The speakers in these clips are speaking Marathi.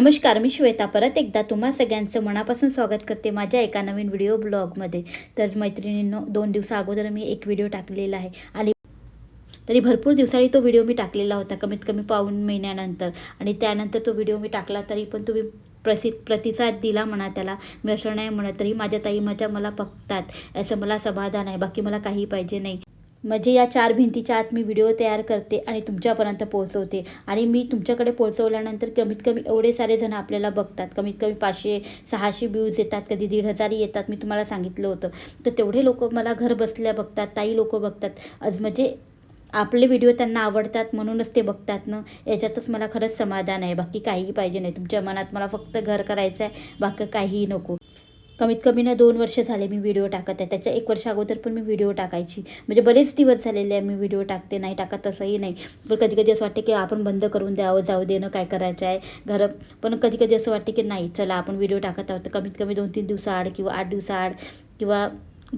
नमस्कार मी श्वेता. परत एकदा तुम्हा सगळ्यांचं मनापासून स्वागत करते माझ्या एका नवीन व्हिडिओ ब्लॉगमध्ये. तर मैत्रिणींनो दोन दिवसा अगोदर मी एक व्हिडिओ टाकलेला आहे. आणि तरी भरपूर दिवसाळी तो व्हिडिओ मी टाकलेला होता कमीत कमी पाऊन महिन्यानंतर. आणि त्यानंतर तो व्हिडिओ मी टाकला तरी पण तुम्ही प्रसिद्ध प्रतिसाद दिला म्हणा त्याला. मी असं नाही म्हणत तरी माझ्या ताई माझ्या मला बघतात. असं मला समाधान आहे. बाकी मला काही पाहिजे नाही. म्हणजे या चार भिंतीच्या आत मी व्हिडिओ तयार करते आणि तुमच्यापर्यंत पोहोचवते. आणि मी तुमच्याकडे पोहोचवल्यानंतर कमीत कमी एवढे सारे जण आपल्याला बघतात. कमीत कमी पाचशे सहाशे व्ह्यूज येतात कधी दीड हजार येतात मी तुम्हाला सांगितलं होतं. तर तेवढे लोक मला घर बसल्या बघतात ताई लोक बघतात. आज म्हणजे आपले व्हिडिओ त्यांना आवडतात म्हणूनच ते बघतात ना. याच्यातच मला खरंच समाधान आहे. बाकी काहीही पाहिजे नाही. तुमच्या मनात मला फक्त घर करायचं आहे बाकी काहीही नको. कमीत कमी ना दोन वर्ष झाले मी व्हिडिओ टाकत आहे. त्याच्या एक वर्ष अगोदर पण मी व्हिडिओ टाकायची. म्हणजे बरेच दिवस झालेले आहे मी व्हिडिओ टाकते नाही टाकत तसंही नाही. पण कधी कधी असं वाटते की आपण बंद करून द्यावं जाऊ देणं काय करायचं आहे घर. पण कधी कधी असं वाटते की नाही चला आपण व्हिडिओ टाकत आहोत. कमीत कमी दोन तीन दिवसाआड किंवा आठ दिवसाआड किंवा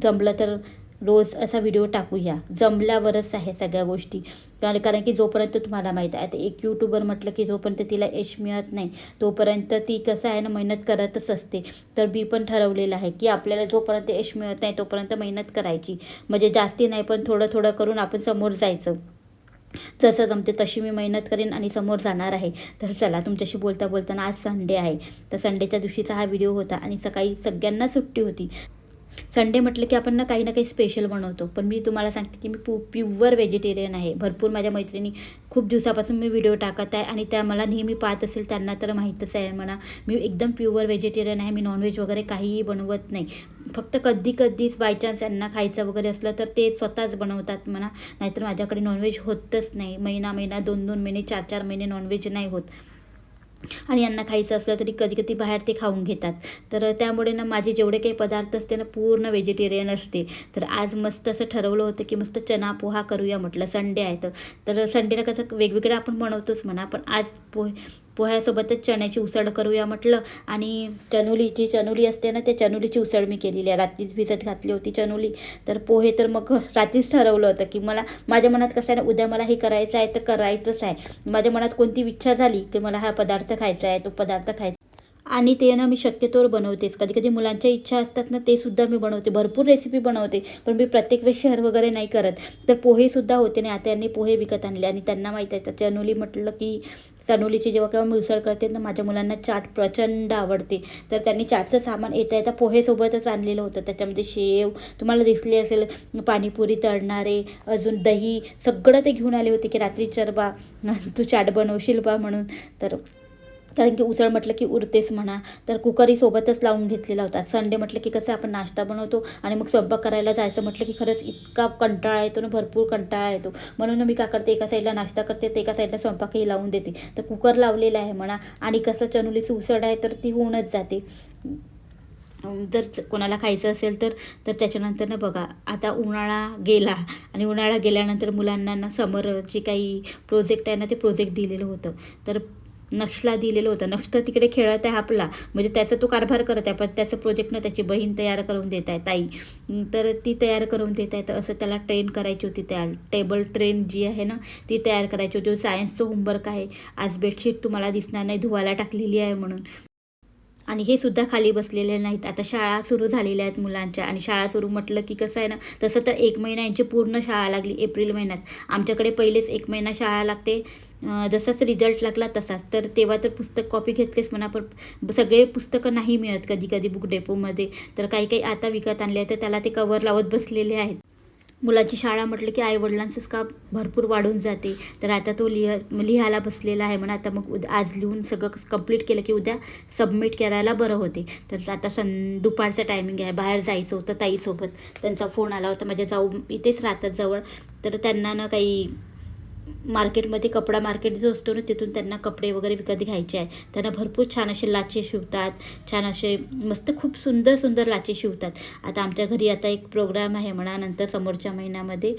जमलं तर रोज असा व्हिडिओ टाकूया. जमल्यावरच आहे सगळ्या गोष्टी. कारण कारण की जोपर्यंत तुम्हाला माहीत आहे आता एक यूट्यूबर म्हटलं की जोपर्यंत तिला यश मिळत नाही तोपर्यंत ती कसं आहे ना मेहनत करतच असते. तर मी पण ठरवलेलं आहे की आपल्याला जोपर्यंत यश मिळत नाही तोपर्यंत मेहनत करायची. म्हणजे जास्ती नाही पण थोडं थोडं करून आपण समोर जायचं. जसं जमते तशी मी मेहनत करेन आणि समोर जाणार आहे. तर चला तुमच्याशी बोलता बोलताना आज संडे आहे. तर संडेच्या दिवशीचा हा व्हिडिओ होता आणि सकाळी सगळ्यांना सुट्टी होती. संडे म्हटलं की आपण ना काही ना काही स्पेशल बनवतो. पण मी तुम्हाला सांगते की मी पु प्युअर व्हेजिटेरियन आहे. भरपूर माझ्या मैत्रिणी खूप दिवसापासून मी व्हिडिओ टाकत आहे आणि त्या मला नेहमी पाहत असेल त्यांना तर माहीतच आहे म्हणा. मी एकदम प्युअर व्हेजिटेरियन आहे. मी नॉनव्हेज वगैरे काहीही बनवत नाही. फक्त कधी कधीच बाय चान्स यांना खायचं वगैरे असलं तर ते स्वतःच बनवतात म्हणा. नाहीतर माझ्याकडे नॉनव्हेज होतच नाही. महिना महिना दोन दोन महिने चार चार महिने नॉनव्हेज नाही होत. आणि यांना खायचं असलं तरी कधी कधी बाहेर ते खाऊन घेतात. तर त्यामुळे ना माझे जेवढे काही पदार्थ असते ना पूर्ण व्हेजिटेरियन असते. तर आज मस्त असं ठरवलं होतं की मस्त चना पोहा करूया म्हटलं. संडे आहे तर. संडेला कसं वेगवेगळं आपण बनवतोच म्हणा पण आज पोहे पोह्यासोबतच चण्याची उसळ करूया म्हटलं. आणि चनुलीची चनुली असते ना त्या चनुलीची उसळ मी केलेली आहे. रात्रीच भिजत घातली होती चनुली. तर पोहे तर मग रात्रीच ठरवलं होतं की मला माझ्या मनात कसं आहे ना उद्या मला हे करायचं आहे तर करायचंच आहे. माझ्या मनात कोणती इच्छा झाली की मला हा पदार्थ खायचा आहे तो पदार्थ खायचा आणि ते ना मी शक्यतोवर बनवतेच. कधी कधी मुलांच्या इच्छा असतात ना ते सुद्धा मी बनवते. भरपूर रेसिपी बनवते पण मी प्रत्येक वेळेस शेअर वगैरे नाही करत. तर पोहेसुद्धा होते नाही आता यांनी पोहे विकत आणले आणि त्यांना माहीत आहे चनोली म्हटलं की चनोलीची जेव्हा केव्हा मी उसळ करते ना माझ्या मुलांना चाट प्रचंड आवडते. तर त्यांनी चाटचं सामान येता येता पोहेसोबतच आणलेलं होतं. त्याच्यामध्ये शेव तुम्हाला दिसली असेल पाणीपुरी तळणारे अजून दही सगळं ते घेऊन आले होते की रात्री चरबा तू चाट बनवशील बा म्हणून. तर कारण की उसळ म्हटलं की उरतेच म्हणा. तर कुकरही सोबतच लावून घेतलेला होता. संडे म्हटलं की कसं आपण नाश्ता बनवतो आणि मग स्वयंपाक करायला जायचं म्हटलं की खरंच इतका कंटाळा येतो ना भरपूर कंटाळा येतो. म्हणून मी का करते एका साईडला नाश्ता करते तर एका साईडला स्वयंपाकही लावून देते. तर कुकर लावलेला आहे म्हणा आणि कसं चनुलीची उसळ आहे तर ती होऊनच जाते. जर कोणाला खायचं असेल तर तर त्याच्यानंतर ना बघा आता उन्हाळा गेला आणि उन्हाळा गेल्यानंतर मुलांना ना समर जे काही प्रोजेक्ट आहे ना ते प्रोजेक्ट दिलेलं होतं. तर नक्षला दिलेलं होतं. नक्ष तर तिकडे खेळत आहे आपला. म्हणजे त्याचा तो कारभार करत आहे. पण त्याचं प्रोजेक्टनं त्याची बहीण तयार करून देत आहे ताई. तर ती तयार करून देत आहे. तर असं त्याला ट्रेन करायची होती त्या टेबल ट्रेन जी आहे ना ती तयार करायची होती. सायन्सचं होमवर्क आहे. आज बेडशीट तुम्हाला दिसणार नाही. धुवायला टाकलेली आहे म्हणून. आणि हे सुद्धा खाली बसलेले नाहीत. आता शाळा सुरू झालेल्या आहेत मुलांच्या आणि शाळा सुरू म्हटलं की कसं आहे ना तसं तर एक महिना यांची पूर्ण शाळा लागली एप्रिल महिन्यात. आमच्याकडे पहिलेच एक महिना शाळा लागते. जसाच रिझल्ट लागला तसाच. तर तेव्हा तर पुस्तक कॉपी घेतलेच म्हणा पण सगळे पुस्तकं नाही मिळत कधी कधी बुक डेपोमध्ये तर काही काही आता विकत आणले तर त्याला ते कवर लावत बसलेले आहेत. मुलाची शाळा म्हटलं की आईवडिलांचंच का भरपूर वाढून जाते. तर आता तो लिह लिहायला बसलेला आहे म्हणा आता मग उद्या आज लिहून सगळं कंप्लीट केलं की उद्या सबमिट करायला बरं होते. तर आता सं दुपारचं टायमिंग आहे. बाहेर जायचं होतं ताईसोबत. त्यांचा फोन आला होता. माझ्या जाऊ इथेच राहतात जवळ. तर त्यांना ना काही मार्केटमध्ये कपडा मार्केट जो असतो ना तिथून त्यांना कपडे वगैरे विकत घ्यायचे आहे त्यांना भरपूर छान असे लाचे शिवतात छान असे मस्त खूप सुंदर सुंदर लाचे शिवतात. आता आमच्या घरी आता एक प्रोग्राम आहे म्हणा नंतर समोरच्या महिन्यामध्ये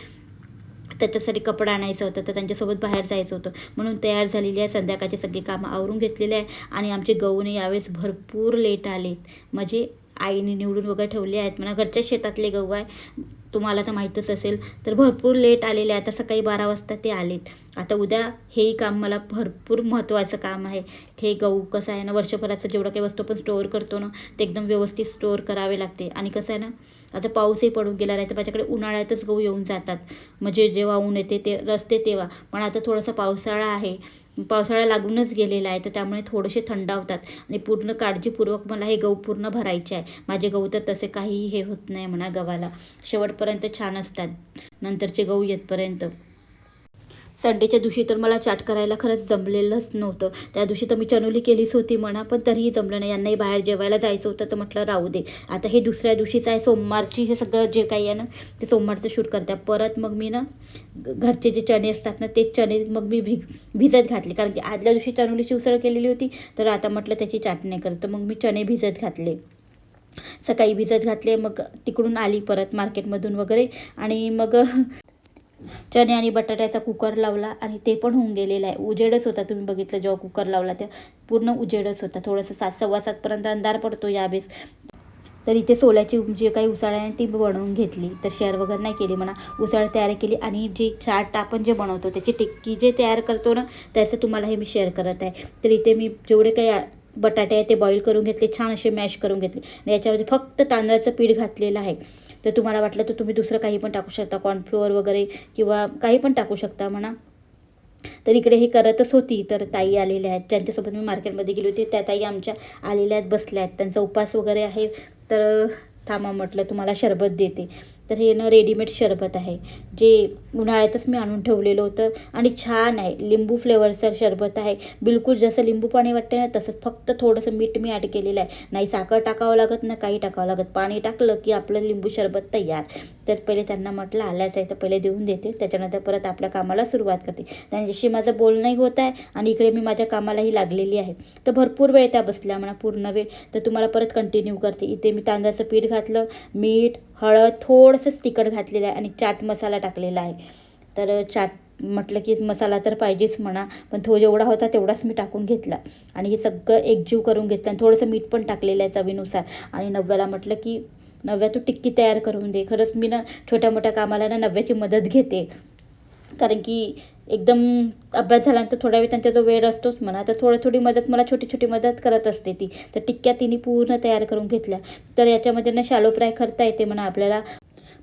त्याच्यासाठी कपडा आणायचा होता तर त्यांच्यासोबत बाहेर जायचं होतं. म्हणून तयार झालेली आहे संध्याकाळची सगळी कामं आवरून घेतलेली आहे. आणि आमचे गहूने यावेळेस भरपूर लेट आलेत. म्हणजे आईने निवडून वगैरे ठेवले आहेत. म्हणा घरच्या शेतातले गहू आहे. तुम्हाला तर माहीतच असेल. तर भरपूर लेट आलेले आहे आता सकाळी बारा वाजता ते आलेत. आता उद्या हेही काम मला भरपूर महत्त्वाचं काम आहे. हे गहू कसं आहे ना वर्षभराचं जेवढं काही वस्तू आपण स्टोअर करतो ना ते एकदम व्यवस्थित स्टोअर करावे लागते. आणि कसं आहे ना आता पाऊसही पडून गेला नाही तर माझ्याकडे उन्हाळ्यातच गहू येऊन जातात. म्हणजे जेव्हा ऊन येते ते रस्ते तेव्हा. पण आता थोडासा पावसाळा आहे. पावसाळा लागूनच गेलेला आहे तर त्यामुळे थोडेसे थंडावतात आणि पूर्ण काळजीपूर्वक मला हे गहू पूर्ण भरायचे आहे. माझे गहू तर तसे काहीही हे होत नाही म्हणा गव्हाला. शेवटपर्यंत छान असतात. नंतरचे गहू येतपर्यंत. संडेच्या दिवशी तर मला चाट करायला खरंच जमलेलंच नव्हतं. त्या दिवशी तर मी चनोली केलीच होती म्हणा पण तरीही जमलं नाही. यांनाही बाहेर जेवायला जायचं होतं तर म्हटलं राहू दे. आता हे दुसऱ्या दिवशीचं आहे सोमवारची हे सगळं जे काही आहे ना ते सोमवारचं शूट करते परत मग मी ना घरचे जे चणे असतात ना ते चणे मग मी भि भिजत घातले. कारण की आदल्या दिवशी चनोलीची उसळ केलेली होती तर आता म्हटलं त्याची चाटणी करत. मग मी चणे भिजत घातले. सकाळी भिजत घातले मग तिकडून आली परत मार्केटमधून वगैरे. आणि मग चणे आणि बटाट्याचा कुकर लावला आणि ते पण होऊन गेलेलं आहे. उजेडच होता. तुम्ही बघितलं जेव्हा कुकर लावला तेव्हा. पूर्ण उजेडच होता. थोडंसं सात सव्वा सातपर्यंत अंधार पडतो यावेळेस. तर इथे सोल्याची जे काही उसाळ आहे ती बनवून घेतली. तर शेअर वगैरे नाही केली म्हणा. उसाळ तयार केली आणि जे चाट आपण जे बनवतो त्याची टिक्की जे तयार करतो ना त्याचं तुम्हाला हे मी शेअर करत आहे. तर इथे मी जेवढे काही बटाटे आहे ते बॉईल करून घेतले. छान असे मॅश करून घेतले. आणि याच्यामध्ये फक्त तांदळाचं पीठ घातलेलं आहे. तर तुम्हाला वाटलं तर तुम्ही दुसरं काही पण टाकू शकता कॉर्नफ्लोअर वगैरे किंवा काही पण टाकू शकता म्हणा. तर इकडे हे करतच होती तर ताई आलेल्या आहेत. ज्यांच्यासोबत मी मार्केटमध्ये गेली होती त्या ताई आमच्या आलेल्या आहेत बसल्या आहेत. त्यांचा उपास वगैरे आहे तर थांबा म्हटलं तुम्हाला शरबत देते. तर हे ना रेडीमेड शरबत आहे. जे उन्हाळ्यातच मी आणून ठेवलेलं होतं आणि छान आहे. लिंबू फ्लेवरचं शरबत आहे. बिलकुल जसं लिंबू पाणी वाटतं ना तसंच फक्त थोडंसं मीठ मी ॲड केलेलं आहे. नाही साखर टाकावं लागत ना काही टाकावं लागत. पाणी टाकलं की आपलं लिंबू शरबत तयार. तर पहिले त्यांना म्हटलं आल्याचं आहे तर पहिले देऊन देते. त्याच्यानंतर परत आपल्या कामाला सुरुवात करते. त्यांच्याशी माझं बोलणंही होत आहे आणि इकडे मी माझ्या कामालाही लागलेली आहे. तर भरपूर वेळ त्या बसल्या म्हणा पूर्ण वेळ. तर तुम्हाला परत कंटिन्यू करते. इथे मी तांदळाचं पीठ घातलं मीठ हळद थोडंसं तिखट घातलेलं आहे आणि चाट मसाला टाकलेला आहे. तर चाट म्हटलं की मसाला तर पाहिजेच म्हणा पण तो जेवढा होता तेवढाच मी टाकून घेतला. आणि हे सगळं एकजीव करून घेतलं आणि थोडंसं मीठ पण टाकलेलं आहे चवीनुसार. आणि नव्याला म्हटलं की नव्या तू टिक्की तयार करून दे. खरंच मी ना छोट्या मोठ्या कामाला ना नव्याची मदत घेते. कारण की एकदम अभ्यास झाल्यानंतर थोडा वेळ त्यांचा जो वेळ असतोच म्हणा तर थोडी थोडी मदत मला छोटी छोटी मदत करत असते ती. तर टिक्क्या तिने पूर्ण तयार करून घेतल्या. तर याच्यामध्ये ना शालो फ्राय करता येते म्हणा आपल्याला.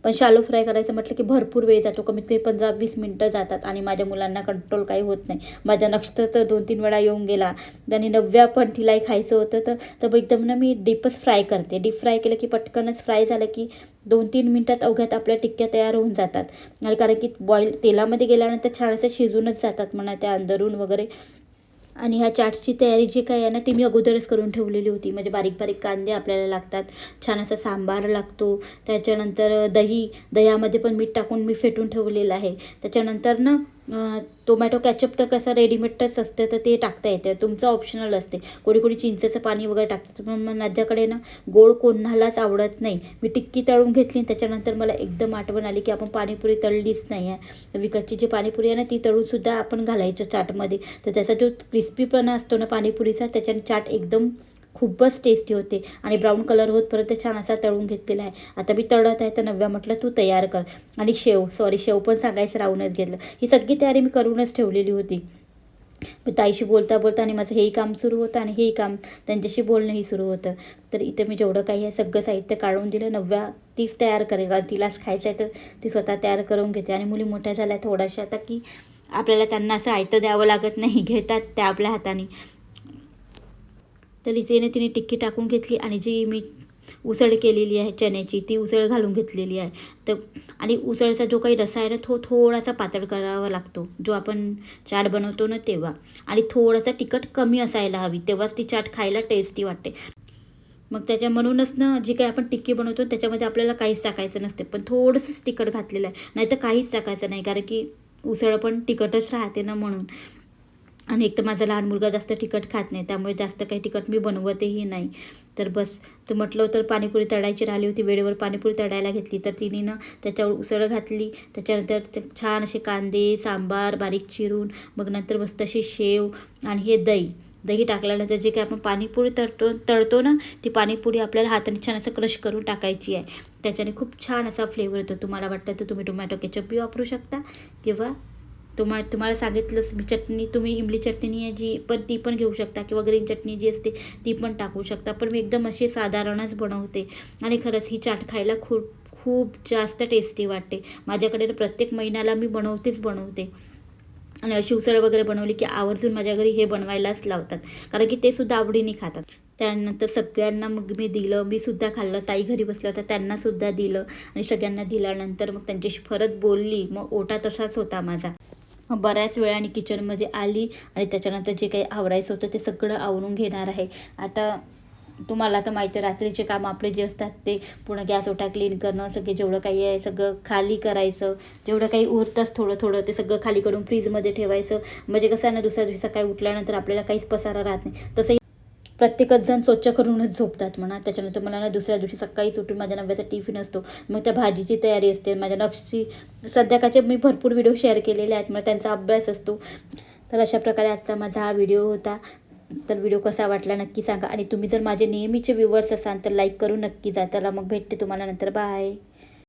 पण शालो फ्राय करायचं म्हटलं की भरपूर वेळ जातो. कमीत कमी पंधरा वीस मिनटं जातात आणि माझ्या मुलांना कंट्रोल काही होत नाही. माझ्या नक्षत्र तर दोन तीन वेळा येऊन गेला. आणि नवव्या पण तिलाही खायचं होतं तर तर एकदम ना मी डीपच फ्राय करते. डीप फ्राय केलं की पटकनच फ्राय झालं की दोन तीन मिनटात अवघ्यात आपल्या टिक्क्या तयार होऊन जातात. आणि कारण की बॉईल तेलामध्ये गेल्यानंतर छान असं शिजूनच जातात म्हणा त्या अंदरून वगैरे. आणि ह्या चाटची तयारी जी काय आहे ना ती मी अगोदरच करून ठेवलेली होती. म्हणजे बारीक बारीक कांदे आपल्याला लागतात. छान असा सांबार लागतो. त्याच्यानंतर दही दह्यामध्ये पण मीठ टाकून मी फेटून ठेवलेलं आहे. त्याच्यानंतर ना टोमॅटो कॅचअप तर कसं रेडीमेडच असते तर ते टाकता येते. तुमचं ऑप्शनल असते. कोणी कोणी चिंचेचं पाणी वगैरे टाकतं पण मग माझ्याकडे ना गोड कोणालाच आवडत नाही. मी टिक्की तळून घेतली त्याच्यानंतर मला एकदम आठवण आली की आपण पाणीपुरी तळलीच नाही आहे. विकतची जी पाणीपुरी आहे ना ती तळूनसुद्धा आपण घालायचं चाटमध्ये. तर त्याचा जो क्रिस्पीपणा असतो ना पाणीपुरीचा त्याच्याने चाट एकदम खूपच टेस्टी होते. आणि ब्राऊन कलर होतपर्यंत छान असा तळून घेतलेला आहे. आता मी तळत आहे तर नव्या म्हटलं तू तयार कर. आणि शेव सॉरी शेव पण सांगायचं राहूनच घेतलं ही सगळी तयारी मी करूनच ठेवलेली होती. ताईशी बोलता बोलता आणि माझं हेही काम सुरू होतं आणि हेही काम त्यांच्याशी बोलणंही सुरू होतं. तर इथे मी जेवढं काही आहे सगळं साहित्य काढून दिलं नव्या तीच तयार करेल. कारण तिलाच खायचं आहे तर ती स्वतः तयार करून घेते. आणि मुली मोठ्या झाल्या थोड्याशा आता की आपल्याला त्यांना असं आयतं द्यावं लागत नाही. घेतात त्या आपल्या हाताने. तर इथेने तिने टिक्की टाकून घेतली आणि जी मी उसळ केलेली आहे चण्याची ती उसळ घालून घेतलेली आहे. तर आणि उसळचा जो काही रसा आहे ना तो थोडासा पातळ करावा लागतो. जो आपण चाट बनवतो ना तेव्हा. आणि थोडासा तिखट कमी असायला हवी तेव्हाच ती चाट खायला टेस्टी वाटते. मग त्याच्या म्हणूनच ना जी काही आपण टिक्की बनवतो त्याच्यामध्ये आपल्याला काहीच टाकायचं नसते. पण थोडंसंच तिखट घातलेलं आहे. नाही तर काहीच टाकायचं नाही कारण की उसळ पण तिखटच राहते ना म्हणून. आणि एक तर माझा लहान मुलगा जास्त तिखट खात नाही त्यामुळे जास्त काही तिखट मी बनवतही नाही. तर बस तर म्हटलं तर पाणीपुरी तळायची राहिली होती वेळेवर पाणीपुरी तळायला घेतली. तर तिने ना त्याच्यावर उसळ घातली त्याच्यानंतर छान असे कांदे सांबार बारीक चिरून मग नंतर मस्त अशी शेव आणि हे दही. दही टाकल्यानंतर जे काही आपण पाणीपुरी तळतो तळतो ना ती पाणीपुरी आपल्याला हाताने छान असं क्रश करून टाकायची आहे. त्याच्याने खूप छान असा फ्लेवर येतो. तुम्हाला वाटतं तर तुम्ही टोमॅटो केचप बी वापरू शकता किंवा तुम्हा तुम्हाला सांगितलंच मी चटणी तुम्ही इमली चटणी आहे जी पण ती पण घेऊ शकता किंवा ग्रीन चटणी जी असते ती पण टाकू शकता. पण मी एकदम अशी साधारणच बनवते आणि खरंच ही चाट खायला खूप खूप जास्त टेस्टी वाटते. माझ्याकडे प्रत्येक महिन्याला मी बनवतेच बनवते. आणि अशी उसळ वगैरे बनवली की आवर्जून माझ्या घरी हे बनवायलाच लावतात. कारण की ते सुद्धा आवडीने खातात. त्यानंतर सगळ्यांना मग मी दिलं मी सुद्धा खाल्लं ताई घरी बसल्या होत्या त्यांनासुद्धा दिलं आणि सगळ्यांना दिल्यानंतर मग त्यांच्याशी परत बोलली. मग ओटा तसाच होता माझा. बऱ्याच वेळाने किचनमध्ये आली आणि त्याच्यानंतर जे काही आवरायचं होतं ते सगळं आवरून घेणार आहे. आता तुम्हाला आता माहिती आहे रात्रीचे काम आपले जे असतात ते पूर्ण गॅस ओटा क्लीन करणं सगळे जेवढं काही आहे सगळं खाली करायचं जेवढं काही उरतंच थोडं थोडं ते सगळं खाली करून फ्रीजमध्ये ठेवायचं. म्हणजे कसं आहे ना दुसऱ्या दिवशी सकाळी उठल्यानंतर आपल्याला काहीच पसारा राहत नाही. तसंही प्रत्येकच जण स्वच्छ करूनच झोपतात म्हणा. त्याच्यानंतर मला ना दुसऱ्या दिवशी सकाळीच उठून माझ्या नव्याचा टिफिन असतो. मग त्या भाजीची तयारी असते. माझ्या नक्षी सध्याकाळचे मी भरपूर व्हिडिओ शेअर केलेले आहेत. मग त्यांचा अभ्यास असतो. तर अशा प्रकारे आजचा माझा हा व्हिडिओ होता. तर व्हिडिओ कसा वाटला नक्की सांगा. आणि तुम्ही जर माझे नेहमीचे व्ह्युअर्स असाल तर लाईक करून नक्की जा. त्याला मग भेटते तुम्हाला नंतर. बाय